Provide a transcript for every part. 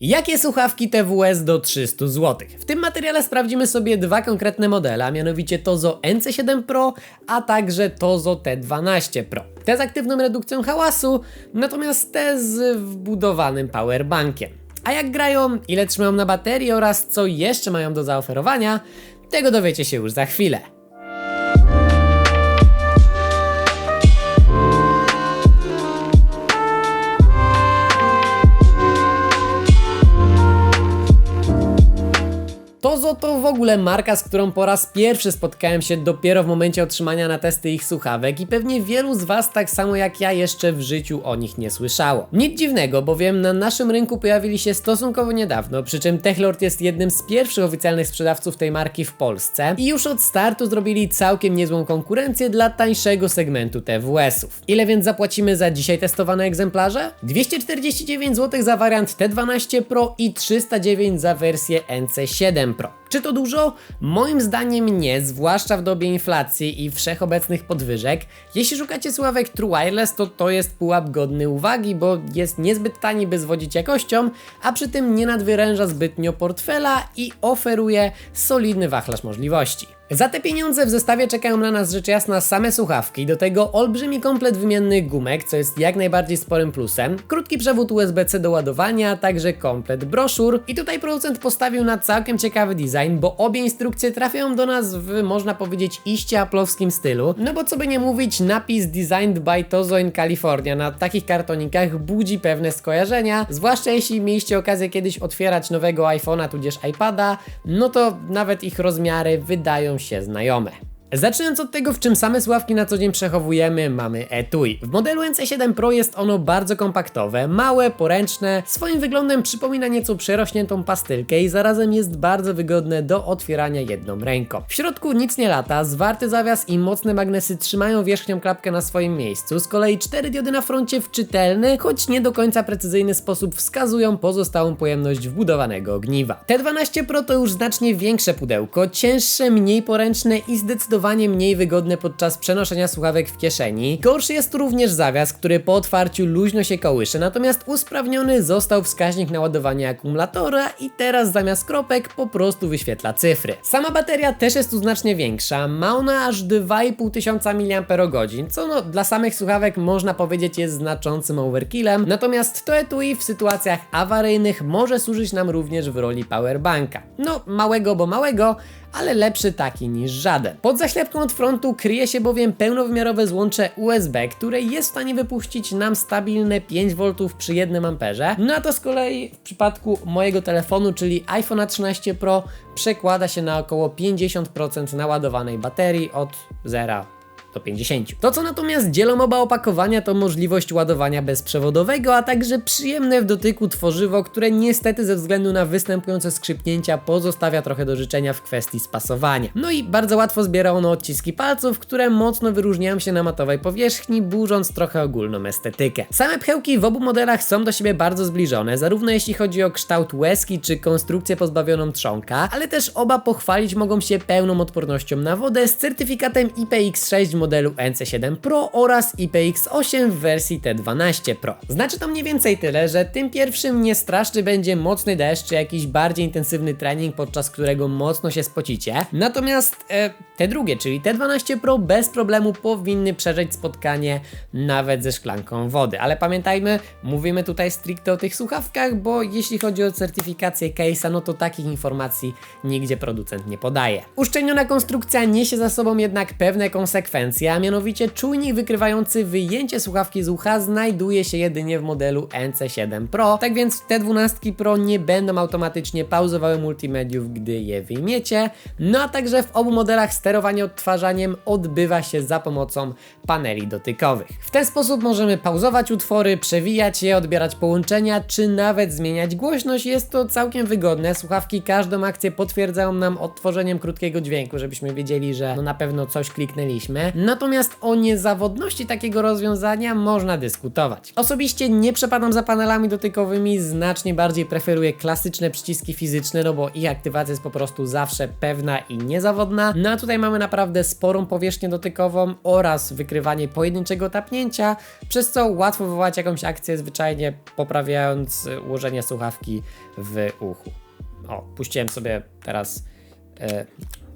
Jakie słuchawki TWS do 300 zł? W tym materiale sprawdzimy sobie dwa konkretne modele, a mianowicie Tozo NC7 Pro, a także Tozo T12 Pro. Te z aktywną redukcją hałasu, natomiast te z wbudowanym powerbankiem. A jak grają, ile trzymają na baterii oraz co jeszcze mają do zaoferowania, tego dowiecie się już za chwilę. Tozo w ogóle marka, z którą po raz pierwszy spotkałem się dopiero w momencie otrzymania na testy ich słuchawek i pewnie wielu z Was tak samo jak ja jeszcze w życiu o nich nie słyszało. Nic dziwnego, bowiem na naszym rynku pojawili się stosunkowo niedawno, przy czym Techlord jest jednym z pierwszych oficjalnych sprzedawców tej marki w Polsce i już od startu zrobili całkiem niezłą konkurencję dla tańszego segmentu TWS-ów. Ile więc zapłacimy za dzisiaj testowane egzemplarze? 249 zł za wariant T12 Pro i 309 za wersję NC7 Pro. Czy to dużo? Moim zdaniem nie, zwłaszcza w dobie inflacji i wszechobecnych podwyżek. Jeśli szukacie sławek True Wireless, to to jest pułap godny uwagi, bo jest niezbyt tani, by zwodzić jakością, a przy tym nie nadwyręża zbytnio portfela i oferuje solidny wachlarz możliwości. Za te pieniądze w zestawie czekają na nas rzecz jasna same słuchawki, do tego olbrzymi komplet wymiennych gumek, co jest jak najbardziej sporym plusem, krótki przewód USB-C do ładowania, a także komplet broszur. I tutaj producent postawił na całkiem ciekawy design, bo obie instrukcje trafiają do nas w, można powiedzieć, iście aplowskim stylu, no bo co by nie mówić, napis Designed by Tozo in California. Na takich kartonikach budzi pewne skojarzenia, zwłaszcza jeśli mieliście okazję kiedyś otwierać nowego iPhone'a tudzież iPada, no to nawet ich rozmiary wydają się znajome. Zaczynając od tego, w czym same sławki na co dzień przechowujemy, mamy etui. W modelu NC7 Pro jest ono bardzo kompaktowe, małe, poręczne, swoim wyglądem przypomina nieco przerośniętą pastylkę i zarazem jest bardzo wygodne do otwierania jedną ręką. W środku nic nie lata, zwarty zawias i mocne magnesy trzymają wierzchnią klapkę na swoim miejscu, z kolei cztery diody na froncie w czytelny, choć nie do końca precyzyjny sposób wskazują pozostałą pojemność wbudowanego ogniwa. T12 Pro to już znacznie większe pudełko, cięższe, mniej poręczne i zdecydowanie zdecydowanie mniej wygodne podczas przenoszenia słuchawek w kieszeni. Gorszy jest również zawias, który po otwarciu luźno się kołysze, natomiast usprawniony został wskaźnik naładowania akumulatora i teraz zamiast kropek po prostu wyświetla cyfry. Sama bateria też jest tu znacznie większa, ma ona aż 2500 mAh, co no dla samych słuchawek można powiedzieć jest znaczącym overkillem, natomiast to etui w sytuacjach awaryjnych może służyć nam również w roli powerbanka. No małego, bo małego, ale lepszy taki niż żaden. Pod zaślepką od frontu kryje się bowiem pełnowymiarowe złącze USB, które jest w stanie wypuścić nam stabilne 5V przy 1 amperze. No a to z kolei w przypadku mojego telefonu, czyli iPhone 13 Pro, przekłada się na około 50% naładowanej baterii od zera do 50. To co natomiast dzielą oba opakowania to możliwość ładowania bezprzewodowego, a także przyjemne w dotyku tworzywo, które niestety ze względu na występujące skrzypnięcia pozostawia trochę do życzenia w kwestii spasowania. No i bardzo łatwo zbiera ono odciski palców, które mocno wyróżniają się na matowej powierzchni, burząc trochę ogólną estetykę. Same pchełki w obu modelach są do siebie bardzo zbliżone, zarówno jeśli chodzi o kształt łezki czy konstrukcję pozbawioną trzonka, ale też oba pochwalić mogą się pełną odpornością na wodę z certyfikatem IPX6 modelu NC7 Pro oraz IPX8 w wersji T12 Pro. Znaczy to mniej więcej tyle, że tym pierwszym nie straszny będzie mocny deszcz czy jakiś bardziej intensywny trening, podczas którego mocno się spocicie. Natomiast e, te drugie, czyli T12 Pro bez problemu powinny przeżyć spotkanie nawet ze szklanką wody. Ale pamiętajmy, mówimy tutaj stricte o tych słuchawkach, bo jeśli chodzi o certyfikację case'a, no to takich informacji nigdzie producent nie podaje. Uszczelniona konstrukcja niesie za sobą jednak pewne konsekwencje, a mianowicie czujnik wykrywający wyjęcie słuchawki z ucha znajduje się jedynie w modelu NC7 Pro, tak więc te 12 Pro nie będą automatycznie pauzowały multimediów, gdy je wyjmiecie, no a także w obu modelach sterowanie odtwarzaniem odbywa się za pomocą paneli dotykowych. W ten sposób możemy pauzować utwory, przewijać je, odbierać połączenia, czy nawet zmieniać głośność. Jest to całkiem wygodne. Słuchawki każdą akcję potwierdzają nam odtworzeniem krótkiego dźwięku, żebyśmy wiedzieli, że no na pewno coś kliknęliśmy. Natomiast o niezawodności takiego rozwiązania można dyskutować. Osobiście nie przepadam za panelami dotykowymi, znacznie bardziej preferuję klasyczne przyciski fizyczne, no bo ich aktywacja jest po prostu zawsze pewna i niezawodna. No a tutaj mamy naprawdę sporą powierzchnię dotykową oraz wykrywanie pojedynczego tapnięcia, przez co łatwo wywołać jakąś akcję, zwyczajnie poprawiając ułożenie słuchawki w uchu. O, puściłem sobie teraz e,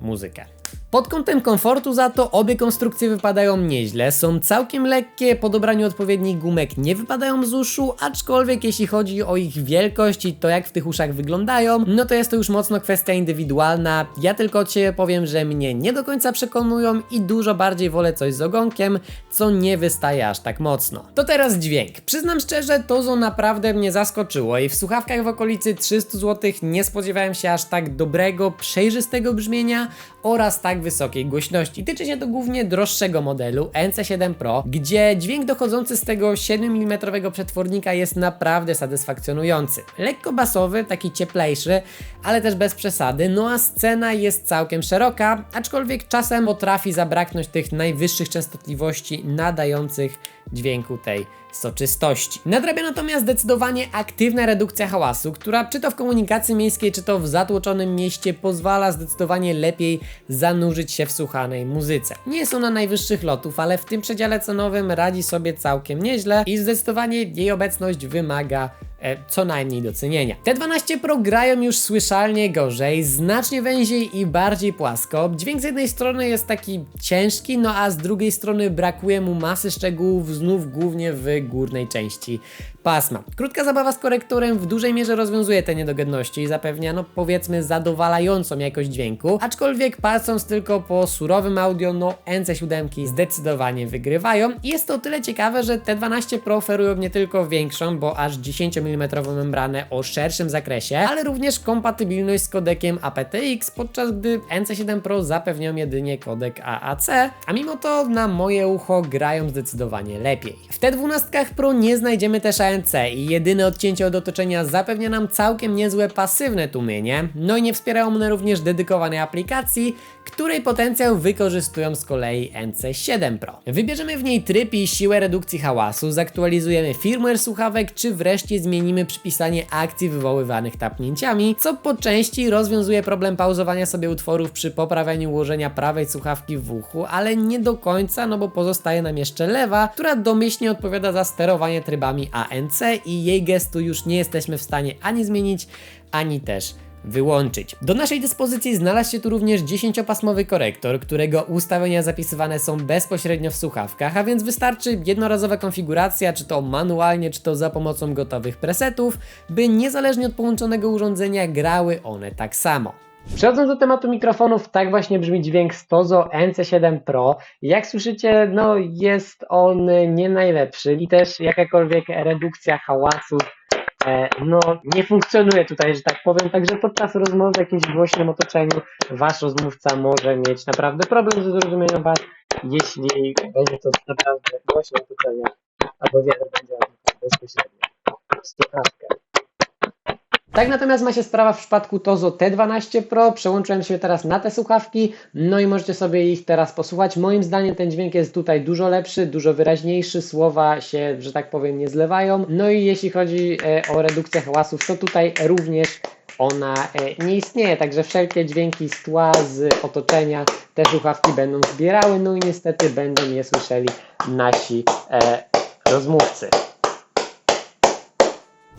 muzykę. Pod kątem komfortu za to obie konstrukcje wypadają nieźle, są całkiem lekkie, po dobraniu odpowiednich gumek nie wypadają z uszu, aczkolwiek jeśli chodzi o ich wielkość i to jak w tych uszach wyglądają, no to jest to już mocno kwestia indywidualna. Ja tylko od siebie powiem, że mnie nie do końca przekonują i dużo bardziej wolę coś z ogonkiem, co nie wystaje aż tak mocno. To teraz dźwięk. Przyznam szczerze, Tozo naprawdę mnie zaskoczyło i w słuchawkach w okolicy 300 zł nie spodziewałem się aż tak dobrego, przejrzystego brzmienia oraz tak wysokiej głośności. Tyczy się to głównie droższego modelu NC7 Pro, gdzie dźwięk dochodzący z tego 7 mm przetwornika jest naprawdę satysfakcjonujący. Lekko basowy, taki cieplejszy, ale też bez przesady, no a scena jest całkiem szeroka, aczkolwiek czasem potrafi zabraknąć tych najwyższych częstotliwości nadających dźwięku tej soczystości. Nadrabia natomiast zdecydowanie aktywna redukcja hałasu, która czy to w komunikacji miejskiej, czy to w zatłoczonym mieście pozwala zdecydowanie lepiej zanurzyć się w słuchanej muzyce. Nie jest ona najwyższych lotów, ale w tym przedziale cenowym radzi sobie całkiem nieźle i zdecydowanie jej obecność wymaga co najmniej docenienia. Te 12 Pro grają już słyszalnie gorzej, znacznie węziej i bardziej płasko. Dźwięk z jednej strony jest taki ciężki, no a z drugiej strony brakuje mu masy szczegółów, znów głównie w górnej części pasma. Krótka zabawa z korektorem w dużej mierze rozwiązuje te niedogodności i zapewnia, no powiedzmy, zadowalającą jakość dźwięku, aczkolwiek patrząc tylko po surowym audio, no NC7 zdecydowanie wygrywają i jest to o tyle ciekawe, że te 12 Pro oferują nie tylko większą, bo aż 10 mm membranę o szerszym zakresie, ale również kompatybilność z kodekiem aptX, podczas gdy NC7 Pro zapewnią jedynie kodek AAC, a mimo to na moje ucho grają zdecydowanie lepiej. W T12 Pro nie znajdziemy też ANC i jedyne odcięcie od otoczenia zapewnia nam całkiem niezłe pasywne tłumienie, no i nie wspierają one również dedykowanej aplikacji, której potencjał wykorzystują z kolei NC7 Pro. Wybierzemy w niej tryb i siłę redukcji hałasu, zaktualizujemy firmware słuchawek, czy wreszcie zmienimy przypisanie akcji wywoływanych tapnięciami, co po części rozwiązuje problem pauzowania sobie utworów przy poprawianiu ułożenia prawej słuchawki w uchu, ale nie do końca, no bo pozostaje nam jeszcze lewa, która domyślnie odpowiada za sterowanie trybami ANC i jej gestu już nie jesteśmy w stanie ani zmienić, ani też wyłączyć. Do naszej dyspozycji znalazł się tu również 10-pasmowy korektor, którego ustawienia zapisywane są bezpośrednio w słuchawkach, a więc wystarczy jednorazowa konfiguracja, czy to manualnie, czy to za pomocą gotowych presetów, by niezależnie od połączonego urządzenia grały one tak samo. Przechodząc do tematu mikrofonów, tak właśnie brzmi dźwięk Stozo NC7 Pro. Jak słyszycie, no jest on nie najlepszy i też jakakolwiek redukcja hałasu no nie funkcjonuje tutaj, że tak powiem, także podczas rozmowy w jakimś głośnym otoczeniu wasz rozmówca może mieć naprawdę problem ze zrozumieniem was, jeśli będzie to naprawdę głośne otoczenie albo wiele będzie bezpośrednio. Słuchawkę. Tak natomiast ma się sprawa w przypadku Tozo T12 Pro. Przełączyłem się teraz na te słuchawki, no i możecie sobie ich teraz posłuchać. Moim zdaniem ten dźwięk jest tutaj dużo lepszy, dużo wyraźniejszy, słowa się, że tak powiem, nie zlewają. No i jeśli chodzi e, o redukcję hałasów, to tutaj również ona e, nie istnieje, także wszelkie dźwięki z tła, z otoczenia te słuchawki będą zbierały, no i niestety będą je słyszeli nasi e, rozmówcy.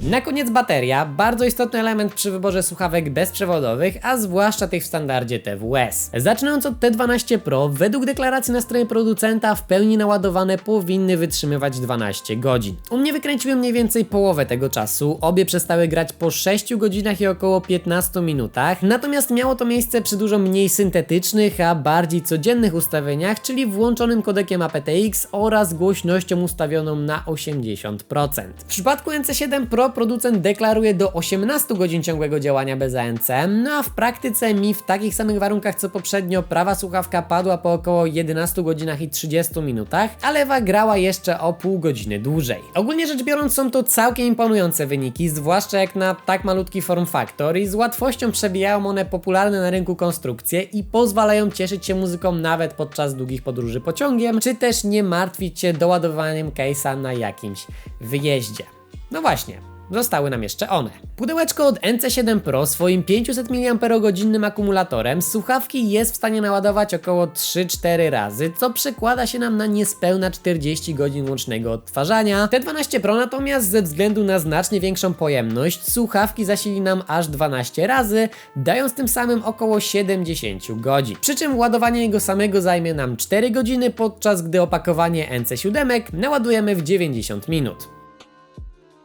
Na koniec bateria, bardzo istotny element przy wyborze słuchawek bezprzewodowych, a zwłaszcza tych w standardzie TWS. Zaczynając od T12 Pro, według deklaracji na stronie producenta w pełni naładowane powinny wytrzymywać 12 godzin. U mnie wykręciły mniej więcej połowę tego czasu, obie przestały grać po 6 godzinach i około 15 minutach, natomiast miało to miejsce przy dużo mniej syntetycznych, a bardziej codziennych ustawieniach, czyli włączonym kodekiem aptX oraz głośnością ustawioną na 80%. W przypadku NC7 Pro producent deklaruje do 18 godzin ciągłego działania bez ANC, no a w praktyce mi w takich samych warunkach co poprzednio prawa słuchawka padła po około 11 godzinach i 30 minutach, a lewa grała jeszcze o pół godziny dłużej. Ogólnie rzecz biorąc są to całkiem imponujące wyniki, zwłaszcza jak na tak malutki form factor i z łatwością przebijają one popularne na rynku konstrukcje i pozwalają cieszyć się muzyką nawet podczas długich podróży pociągiem, czy też nie martwić się doładowaniem case'a na jakimś wyjeździe. No właśnie, Zostały nam jeszcze one. Pudełeczko od NC7 Pro swoim 500 mAh akumulatorem słuchawki jest w stanie naładować około 3-4 razy, co przekłada się nam na niespełna 40 godzin łącznego odtwarzania. T12 Pro natomiast ze względu na znacznie większą pojemność słuchawki zasili nam aż 12 razy, dając tym samym około 70 godzin. Przy czym ładowanie jego samego zajmie nam 4 godziny, podczas gdy opakowanie NC7 naładujemy w 90 minut.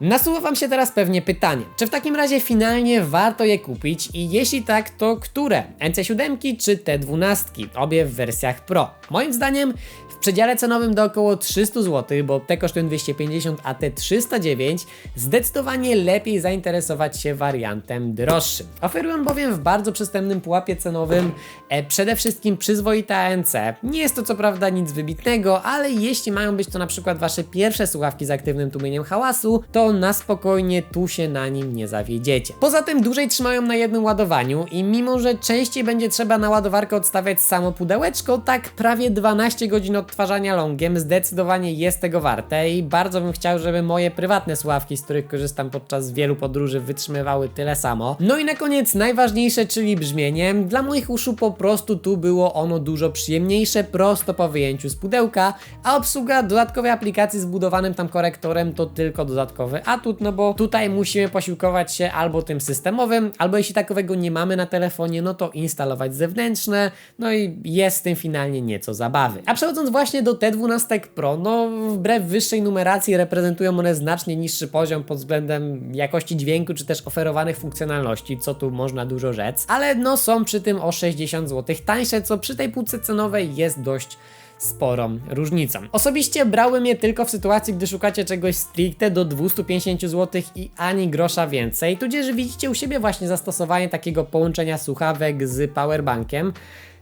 Nasuwa Wam się teraz pewnie pytanie, czy w takim razie finalnie warto je kupić i jeśli tak, to które? NC7 czy T12? Obie w wersjach Pro. Moim zdaniem w przedziale cenowym do około 300 zł, bo te kosztują 250, a te 309, zdecydowanie lepiej zainteresować się wariantem droższym. Oferują bowiem w bardzo przystępnym pułapie cenowym e, przede wszystkim przyzwoite ANC. Nie jest to co prawda nic wybitnego, ale jeśli mają być to na przykład Wasze pierwsze słuchawki z aktywnym tłumieniem hałasu, to na spokojnie tu się na nim nie zawiedziecie. Poza tym dłużej trzymają na jednym ładowaniu i mimo, że częściej będzie trzeba na ładowarkę odstawiać samo pudełeczko, tak prawie 12 godzin odtwarzania longiem zdecydowanie jest tego warte i bardzo bym chciał, żeby moje prywatne słuchawki, z których korzystam podczas wielu podróży, wytrzymywały tyle samo. No i na koniec najważniejsze, czyli brzmienie. Dla moich uszu po prostu tu było ono dużo przyjemniejsze, prosto po wyjęciu z pudełka, a obsługa dodatkowej aplikacji z budowanym tam korektorem to tylko dodatkowy atut, no bo tutaj musimy posiłkować się albo tym systemowym, albo jeśli takowego nie mamy na telefonie, no to instalować zewnętrzne, no i jest z tym finalnie nieco zabawy. A przechodząc właśnie do T12 Pro, no wbrew wyższej numeracji reprezentują one znacznie niższy poziom pod względem jakości dźwięku, czy też oferowanych funkcjonalności, co tu można dużo rzec, ale no są przy tym o 60 zł tańsze, co przy tej półce cenowej jest dość sporą różnicą. Osobiście brałem je tylko w sytuacji, gdy szukacie czegoś stricte do 250 zł i ani grosza więcej, tudzież widzicie u siebie właśnie zastosowanie takiego połączenia słuchawek z powerbankiem,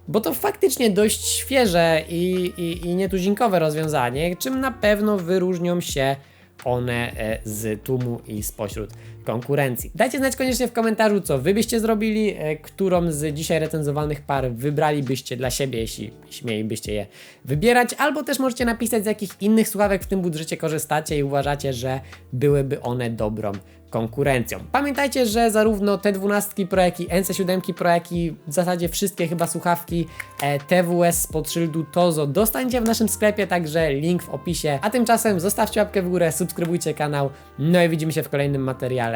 bo to faktycznie dość świeże i, i, i nietuzinkowe rozwiązanie, czym na pewno wyróżnią się one e, z tłumu i spośród konkurencji. Dajcie znać koniecznie w komentarzu, co wy byście zrobili, e, którą z dzisiaj recenzowanych par wybralibyście dla siebie, jeśli śmielibyście je wybierać, albo też możecie napisać z jakich innych słuchawek w tym budżecie korzystacie i uważacie, że byłyby one dobrą konkurencją. Pamiętajcie, że zarówno T12 Pro, jak i NC7 Pro, jak i w zasadzie wszystkie chyba słuchawki e, TWS pod szyldu Tozo dostaniecie w naszym sklepie, także link w opisie. A tymczasem zostawcie łapkę w górę, subskrybujcie kanał, no i widzimy się w kolejnym materiale.